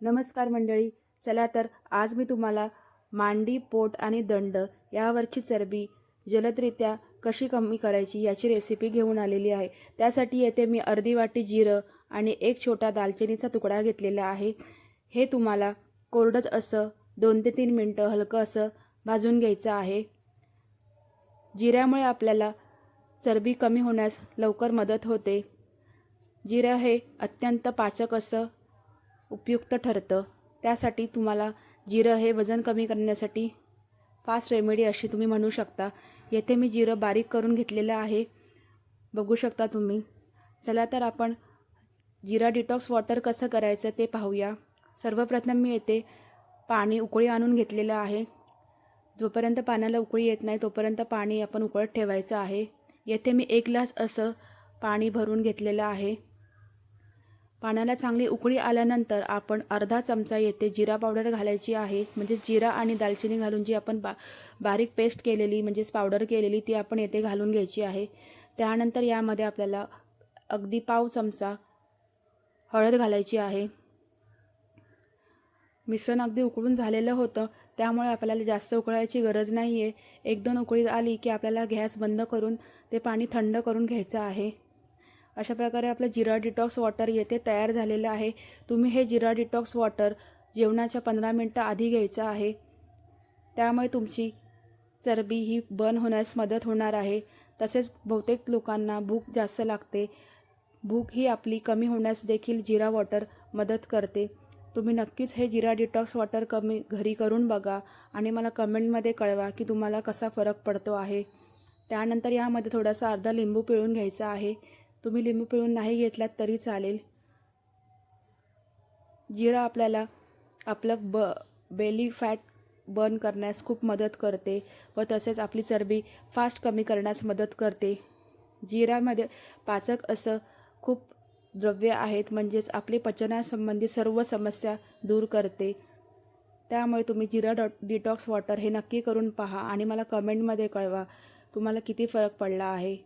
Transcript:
नमस्कार मंडळी चला तर आज मी तुम्हाला मांडी पोट आणि दंड यावरची चरबी जलदरित्या कशी कमी करायची याची रेसिपी घेऊन आलेली आहे. त्यासाठी येथे मी अर्धी वाटी जिरं आणि एक छोटा दालचिनीचा तुकडा घेतलेला आहे. हे तुम्हाला कोरडंच असं दोन ते तीन मिनटं हलकं असं भाजून घ्यायचं आहे. जिऱ्यामुळे आपल्याला चरबी कमी होण्यास लवकर मदत होते. जिरं हे अत्यंत पाचक असं उपयुक्त ठरतं. त्यासाठी तुम्हाला जिरं हे वजन कमी करण्यासाठी फास्ट रेमेडी अशी तुम्ही म्हणू शकता. येथे मी जिरं बारीक करून घेतलेलं आहे. बघू शकता तुम्ही. चला तर आपण जिरा डिटॉक्स वॉटर कसं करायचं ते पाहूया. सर्वप्रथम मी येथे पाणी उकळी आणून घेतलेलं आहे. जोपर्यंत पाण्याला उकळी येत नाही तोपर्यंत पाणी आपण उकळत ठेवायचं आहे. येथे मी एक ग्लास असं पाणी भरून घेतलेलं आहे. पाण्याला चांगली उकळी आल्यानंतर आपण अर्धा चमचा येथे जिरा पावडर घालायची आहे. म्हणजे जिरा आणि दालचिनी घालून जी आपण बा बारीक पेस्ट केलेली म्हणजेच पावडर केलेली ती आपण येथे घालून घ्यायची आहे. त्यानंतर यामध्ये आपल्याला अगदी पाव चमचा हळद घालायची आहे. मिश्रण अगदी उकळून झालेलं होतं त्यामुळे आपल्याला जास्त उकळायची गरज नाही आहे एक दोन उकळी आली की आपल्याला गॅस बंद करून ते पाणी थंड करून घ्यायचं आहे. अशा प्रकारे आपलं जिरा डिटॉक्स वॉटर येथे तयार झालेलं आहे. तुम्ही हे जिरा डिटॉक्स वॉटर जेवणाच्या पंधरा मिनटं आधी घ्यायचं आहे. त्यामुळे तुमची चरबी ही बर्न होण्यास मदत होणार आहे. तसेच बहुतेक लोकांना भूक जास्त लागते. भूक ही आपली कमी होण्यास देखील जिरा वॉटर मदत करते. तुम्ही नक्कीच हे जिरा डिटॉक्स वॉटर कमी घरी करून बघा आणि मला कमेंटमध्ये कळवा की तुम्हाला कसा फरक पडतो आहे. त्यानंतर यामध्ये थोडासा अर्धा लिंबू पिळून घ्यायचा आहे. तुम्ही लिंबू पिळून नाही घेतलात तरी चालेल. जिरा आपल्याला आपलं ब बेली फॅट बर्न करण्यास खूप मदत करते व तसेच आपली चरबी फास्ट कमी करण्यास मदत करते. जिऱ्यामध्ये पाचक असं खूप द्रव्य आहेत म्हणजेच आपले पचनासंबंधी सर्व समस्या दूर करते. त्यामुळे तुम्ही जिरा डॉ डिटॉक्स वॉटर हे नक्की करून पहा आणि मला कमेंटमध्ये कळवा तुम्हाला किती फरक पडला आहे.